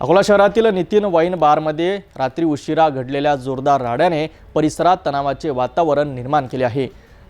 अकोला शहरातील नितीन वाईन बारमध्ये रात्री उशिरा घडलेल्या जोरदार राड्याने परिसरात तणावाचे वातावरण निर्माण केले आहे.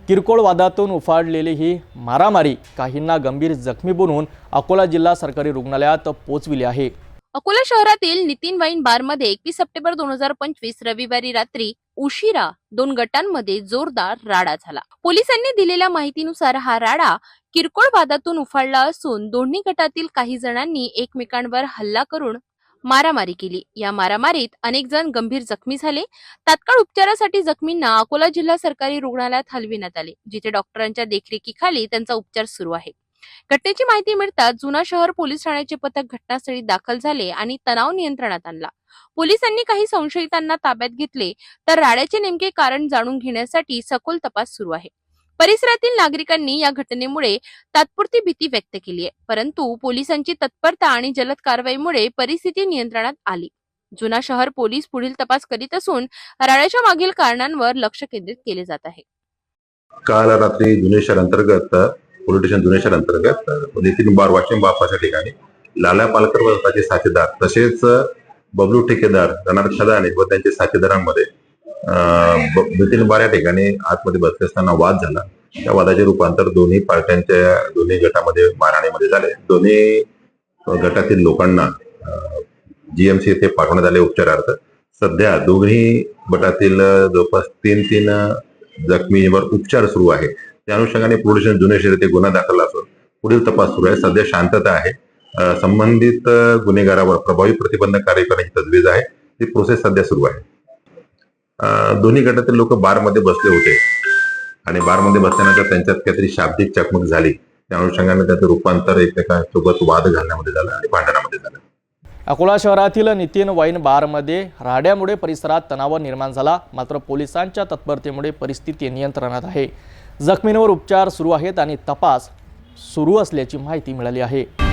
किरकोळ वादातून उफाडलेली ही मारामारी काहींना गंभीर जखमी बनवून अकोला जिल्हा सरकारी रुग्णालयात पोचविली आहे. अकोला शहरातील नितीन वाईन बारमध्ये एकवीस सप्टेंबर दोन हजार पंचवीस रविवारी रात्री उशिरा दोन गटांमध्ये जोरदार राडा झाला. पोलिसांनी दिलेल्या माहितीनुसार हा राडा किरकोळ वादातून उफाळला असून दोन्ही गटातील काही जणांनी एकमेकांवर हल्ला करून मारामारी केली. या मारामारीत अनेक जण गंभीर जखमी झाले. तात्काळ उपचारासाठी जखमींना अकोला जिल्हा सरकारी रुग्णालयात हलविण्यात आले जिथे डॉक्टरांच्या देखरेखीखाली त्यांचा उपचार सुरू आहे. घटनेची माहिती मिळताच जुना शहर पोलीस ठाण्याचे पथक घटनास्थळी दाखल झाले आणि तणाव नियंत्रणात आणला. पोलिसांनी काही संशयितांना ताब्यात घेतले तर राड्याचे नेमके कारण जाणून घेण्यासाठी सखोल तपास सुरू आहे. परिसरातील नागरिकांनी या घटनेमुळे तात्पुरती भीती व्यक्त केली आहे. परंतु पोलिसांची तत्परता आणि जलद कारवाईमुळे परिस्थिती नियंत्रणात आली. जुना शहर पोलीस पुढील तपास करीत असून राळ्याच्या मागील कारणांवर लक्ष केंद्रित केले जात आहे. काल रात्री जुने शहर अंतर्गत पोलीस स्टेशन जुने शहर अंतर्गत म्हणजे नितीन बार वाशिम बापाच्या ठिकाणी लाला पालकर व त्याचे साथीदार तसेच बबलू ठेकेदार रणार व त्यांच्या साथीदारांमध्ये अं, बऱ्या ठिकाणी आतमध्ये बसले असताना वाद झाला. त्या वादाचे रूपांतर दोन्ही पार्ट्यांच्या दोन्ही गटामध्ये मारहाणीमध्ये झाले. दोन्ही गटातील लोकांना जीएमसी येथे पाठवण्यात आले उपचारार्थ. सध्या दोन्ही गटातील जवळपास तीन तीन जखमीवर उपचार सुरू आहे. त्या अनुषंगाने पोलीस जुने शहर येथे गुन्हा दाखल असून पुढील तपास सुरू आहे. सध्या शांतता आहे. संबंधित गुन्हेगारावर प्रभावी प्रतिबंधक कार्य करण्याची तजवीज आहे. ती प्रोसेस सध्या सुरू आहे. दोन्ही गटातील लोक बारमध्ये बसले होते. आणि बारमध्ये बसल्यानंतर त्यांच्यात काहीतरी शाब्दिक चकमक झाली. त्या अनुषंगाने त्याचं रूपांतर एकमेकांसोबत वाद घालण्यामध्ये झालं आणि भांडणामध्ये झालं. अकोला शहरातील नितीन वाईन बारमध्ये राड्यामुळे परिसरात तणाव निर्माण झाला. मात्र पोलिसांच्या तत्परतेमुळे परिस्थिती नियंत्रणात आहे. जखमींवर उपचार सुरू आहेत आणि तपास सुरू असल्याची माहिती मिळाली आहे.